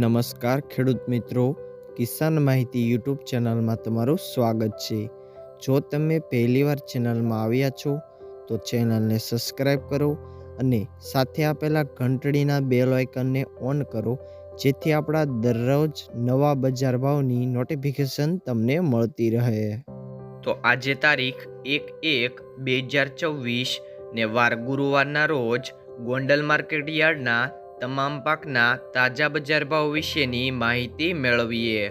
નમસ્કાર ખેડૂત મિત્રો. કિસાન માહિતી યુટ્યુબ ચેનલમાં તમારું સ્વાગત છે. જો તમે પહેલીવાર ચેનલમાં આવ્યા છો, તો ચેનલને સબસ્ક્રાઈબ કરો અને સાથે આપેલા ઘંટડીના બેલ આઇકનને ઓન કરો, જેથી આપણા દરરોજ નવા બજાર ભાવની નોટિફિકેશન તમને મળતી રહે. તો આજે તારીખ એક એક બે હજાર ચોવીસ ને વાર ગુરુવારના રોજ ગોંડલ માર્કેટ યાર્ડના તમામ પાકના તાજા બજાર ભાવ વિશેની માહિતી મેળવીએ.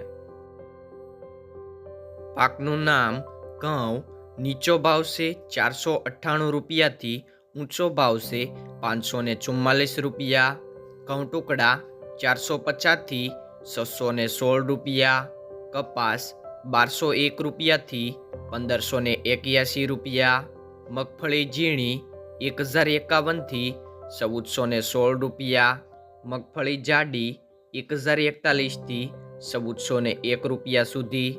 પાકનું નામ ઘઉં, નીચો ભાવ છે ચારસો અઠ્ઠાણું રૂપિયાથી ઊંચો ભાવ છે પાંચસો ને ચુમ્માલીસ રૂપિયા, ઘઉં ટુકડા ચારસો પચાસથી છસો ને સોળ રૂપિયા, કપાસ બારસો એક રૂપિયાથી પંદરસો ને એક્યાસી રૂપિયા, મગફળી ઝીણી એક હજાર એકાવનથી ચૌદસો ને સોળ રૂપિયા, મગફળી જાડી એક હજાર એકતાલીસથી ચૌદસો ને એક રૂપિયા સુધી.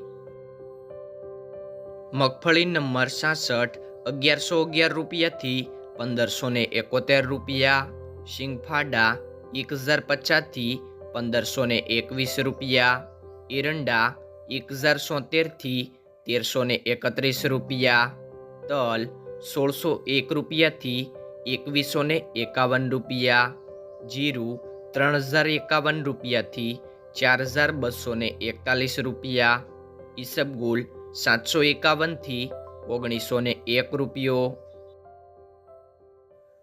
મગફળી નંબર સાસઠ, અગિયારસો અગિયાર રૂપિયાથી પંદરસો ને એકોતેર રૂપિયા સિંગફાડા એક હજાર પચાસથી પંદરસો ને એકવીસ રૂપિયા, એરંડા એક હજાર સોતેરથી તેરસો ને એકત્રીસ રૂપિયા, તલ સોળસો એક રૂપિયાથી એકવીસો ને એકાવન રૂપિયા, જીરું ત્રણ હજાર એકાવન રૂપિયાથી ચાર હજાર બસો ને એકતાલીસ રૂપિયા ઈસબગુલ સાતસો એકાવનથી ઓગણીસો ને એક રૂપિયો.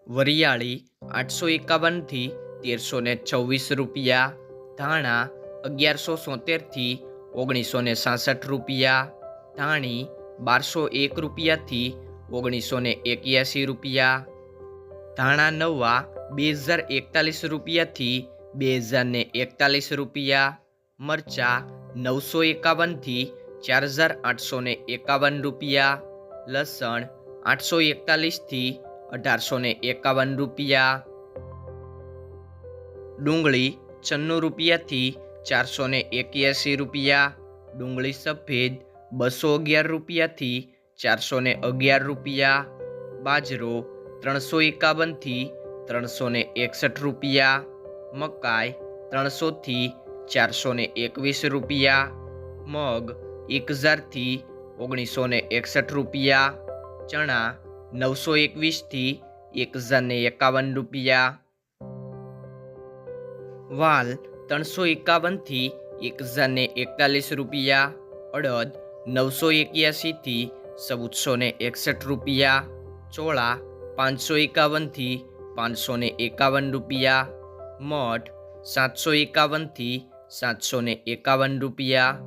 વરિયાળી આઠસો એકાવનથી તેરસો ને છવ્વીસ રૂપિયા, ધાણા અગિયારસો સોતેરથી ઓગણીસો ને સાસઠ રૂપિયા, ધાણી બારસો એક રૂપિયાથી ઓગણીસો ને એક્યાસી રૂપિયા ધાણા નવા બે હજાર એકતાલીસ રૂપિયાથી બે હજાર ને એકતાલીસ રૂપિયા, મરચા નવસો એકાવનથી ચાર હજાર આઠસો એકાવન રૂપિયા, લસણ આઠસો એકતાલીસથી અઢારસો ને એકાવન રૂપિયા, ડુંગળી છન્નું રૂપિયાથી ચારસો ને એક્યાસી રૂપિયા, ડુંગળી સફેદ બસો અગિયાર રૂપિયાથી ચારસો અગિયાર રૂપિયા, બાજરો ત્રણસો એકાવનથી ત્રણસો ને એકસઠ રૂપિયા, મકાઈ ત્રણસોથી ચારસો ને એકવીસ રૂપિયા, મગ એક હજારથી ઓગણીસો ને એકસઠ રૂપિયા, ચણા નવસો એકવીસથી એક હજાર ને એકાવન રૂપિયા, વાલ ત્રણસો એકાવનથી એક હજાર ને એકતાલીસ રૂપિયા, અડદ નવસો એક્યાસીથી ચૌદસો એકસઠ રૂપિયા, ચોળા પાંચસો એકાવનથી પાંચસો એકાવન રૂપિયા, મઠ સાતસો એકાવનથી સાતસો એકાવન રૂપિયા,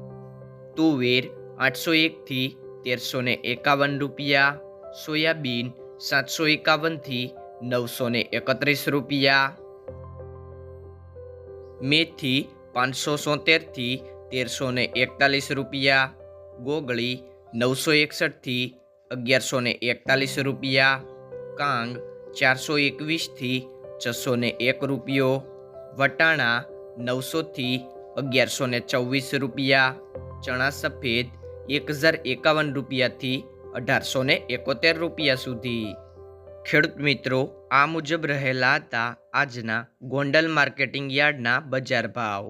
તુવેર આઠસો એકથી તેરસો એકાવન રૂપિયા, સોયાબીન સાતસો એકાવનથી નવસો એકત્રીસ રૂપિયા, મેથી પાંચસો સોતેરથી તેરસો એકતાલીસ રૂપિયા, ગોગળી નવસો એકસઠથી અગિયારસો એકતાલીસ રૂપિયા કાંગ ચારસો એકવીસથી છસો ને એક રૂપિયો, વટાણા નવસોથી અગિયારસો ને ચોવીસ રૂપિયા, ચણા સફેદ એક હજાર એકાવન રૂપિયાથી અઢારસો ને એકોતેર રૂપિયા સુધી. ખેડૂત મિત્રો, આ મુજબ રહેલા હતા આજના ગોંડલ માર્કેટિંગ યાર્ડના બજાર ભાવ.